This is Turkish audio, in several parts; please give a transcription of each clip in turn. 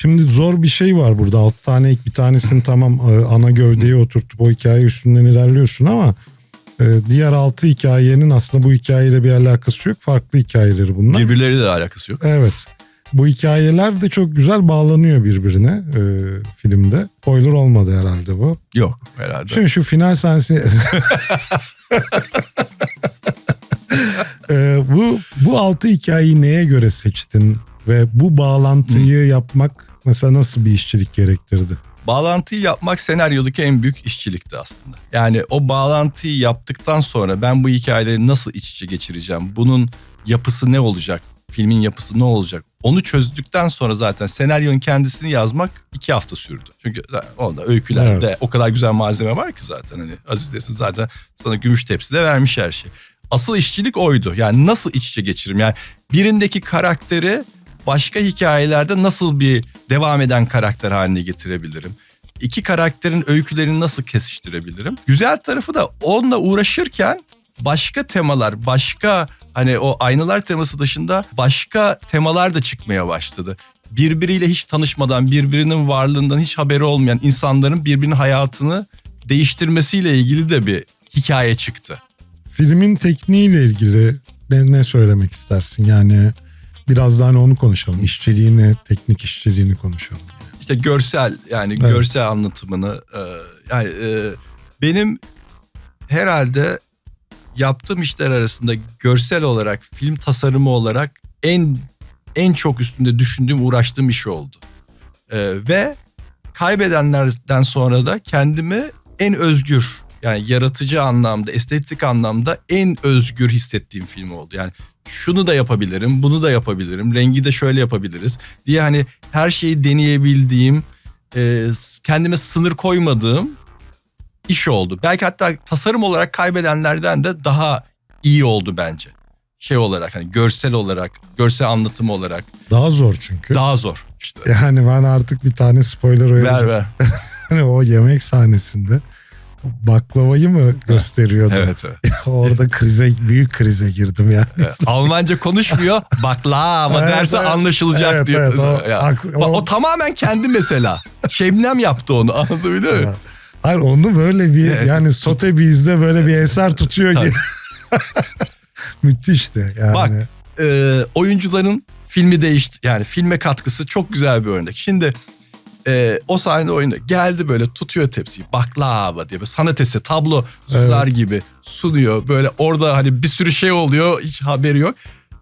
Şimdi zor bir şey var burada. Alt tane ek bir tanesini tamam e, ana gövdeye oturtup o hikaye üstünden ilerliyorsun ama e, diğer altı hikayenin aslında bu hikayeyle bir alakası yok. Farklı hikayeleri bunlar. Birbirleriyle de alakası yok. Evet. Bu hikayeler de çok güzel bağlanıyor birbirine e, filmde. Spoiler olmadı herhalde bu. Yok herhalde. Şimdi şu final sahnesi... E, bu bu altı hikayeyi neye göre seçtin ve bu bağlantıyı yapmak mesela nasıl bir işçilik gerektirdi? Bağlantıyı yapmak senaryodaki en büyük işçilikti aslında. Yani o bağlantıyı yaptıktan sonra ben bu hikayeleri nasıl iç içe geçireceğim? Bunun yapısı ne olacak? Filmin yapısı ne olacak? Onu çözdükten sonra zaten senaryonun kendisini yazmak iki hafta sürdü. Çünkü onda öykülerde Evet. o kadar güzel malzeme var ki zaten. Hani Aziz Nesin zaten sana gümüş tepside vermiş her şeyi. Asıl işçilik oydu. Yani nasıl iç içe geçiririm? Yani birindeki karakteri başka hikayelerde nasıl bir devam eden karakter haline getirebilirim? İki karakterin öykülerini nasıl kesiştirebilirim? Güzel tarafı da onunla uğraşırken başka temalar, başka hani o aynalar teması dışında başka temalar da çıkmaya başladı. Birbiriyle hiç tanışmadan, birbirinin varlığından hiç haberi olmayan insanların birbirinin hayatını değiştirmesiyle ilgili de bir hikaye çıktı. Filmin tekniğiyle ilgili ne, söylemek istersin? Yani biraz daha hani onu konuşalım. İşçiliğini, teknik işçiliğini konuşalım. İşte görsel yani Evet. görsel anlatımını e, yani e, benim herhalde yaptığım işler arasında görsel olarak film tasarımı olarak en en çok üstünde düşündüğüm uğraştığım iş oldu. E, ve kaybedenlerden sonra da kendimi en özgür yani yaratıcı anlamda estetik anlamda en özgür hissettiğim film oldu. Yani şunu da yapabilirim, bunu da yapabilirim, rengi de şöyle yapabiliriz diye hani her şeyi deneyebildiğim, e, kendime sınır koymadığım iş oldu. Belki hatta tasarım olarak kaybedenlerden de daha iyi oldu bence. Şey olarak hani görsel olarak, görsel anlatım olarak Daha zor çünkü. daha zor. İşte. Yani ben artık bir tane spoiler Ver vereceğim. ver. Hani o yemek sahnesinde baklavayı mı gösteriyordu? Evet, evet. Orada krize büyük krize girdim yani. Evet. Almanca konuşmuyor. Baklava Evet, derse evet. anlaşılacak Evet, diyor. evet, o- Ya. o- o tamamen kendi mesela. Şebnem yaptı onu anladın mı? Hayır onu böyle bir Evet. yani sote bizde böyle bir eser tutuyor Tabii. ki. Müthişti yani. Bak, e, oyuncuların filmi değişti. Yani filme katkısı çok güzel bir örnek. Şimdi e, o sahne oyunda geldi böyle tutuyor tepsiyi baklava diye böyle sanat eseri tablo sunar gibi sunuyor. Böyle orada hani bir sürü şey oluyor hiç haberi yok.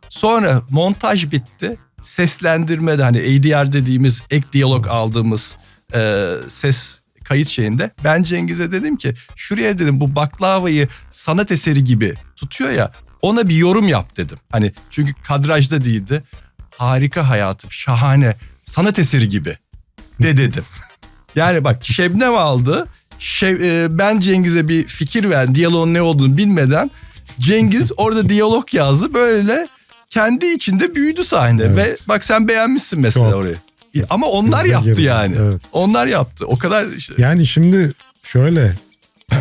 Sonra montaj bitti. Seslendirmede hani ADR dediğimiz ek diyalog aldığımız e, ses kayıt şeyinde ben Cengiz'e dedim ki şuraya dedim bu baklavayı sanat eseri gibi tutuyor ya ona bir yorum yap dedim. Hani çünkü kadrajda değildi. Harika hayatım, şahane, sanat eseri gibi de dedim. Yani bak Şebnem aldı. Şev- e, ben Cengiz'e bir fikir ver, diyaloğun ne olduğunu bilmeden Cengiz orada diyalog yazdı. Böyle kendi içinde büyüdü sahne Evet. ve bak sen beğenmişsin mesela Çok. orayı. Ama onlar Krize yaptı girdi, yani. evet. Onlar yaptı. O kadar işte. Yani şimdi şöyle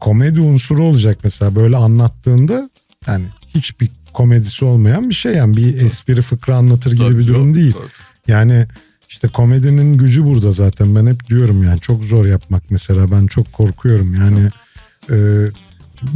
komedi unsuru olacak mesela böyle anlattığında yani hiçbir komedisi olmayan bir şey yani bir espri fıkra anlatır gibi Tabii, bir durum yok, değil. tabii. Yani işte komedinin gücü burada zaten ben hep diyorum yani çok zor yapmak mesela ben çok korkuyorum yani e,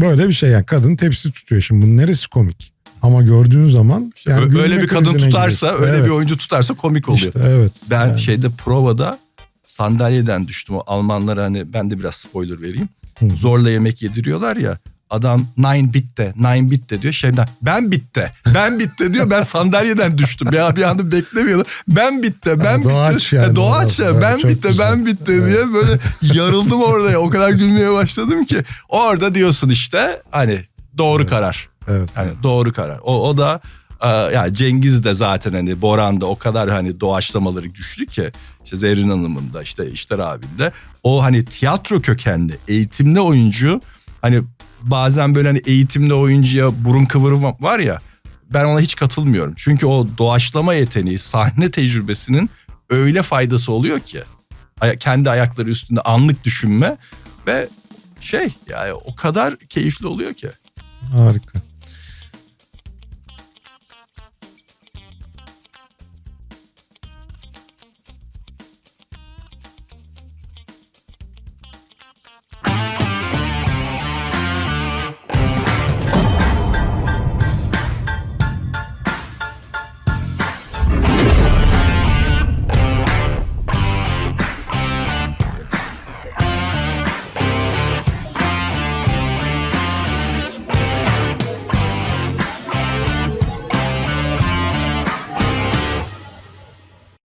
böyle bir şey yani kadın tepsi tutuyor şimdi bunun neresi komik ama gördüğün zaman yani öyle bir kadın tutarsa, giriyorsun. öyle Evet, bir oyuncu tutarsa komik oluyor. işte evet Ben Yani. şeyde provada sandalyeden düştüm. O Almanlara hani ben de biraz spoiler vereyim. Hı. Zorla yemek yediriyorlar ya. Adam nine bitte, nine bitte diyor. Şebnem ben bitte, ben bitte diyor. Ben sandalyeden düştüm. Ya bir anda beklemiyordum. Ben bitte, ben Ha, bitte. doğaç yani doğaç ya. Ben bitte, güzel. ben bitte diye böyle yarıldım orada ya. O kadar gülmeye başladım ki. Orada diyorsun işte hani doğru Evet. karar. evet, Hani evet. doğru karar. O, o da e, ya Cengiz de zaten hani Boran da o kadar hani doğaçlamaları güçlü ki işte Zerrin Hanım'ın da işte İşler abim de o hani tiyatro kökenli eğitimli oyuncu hani bazen böyle hani eğitimli oyuncuya burun kıvırma var ya ben ona hiç katılmıyorum. Çünkü o doğaçlama yeteneği, sahne tecrübesinin öyle faydası oluyor ki kendi ayakları üstünde anlık düşünme ve şey yani o kadar keyifli oluyor ki. harika.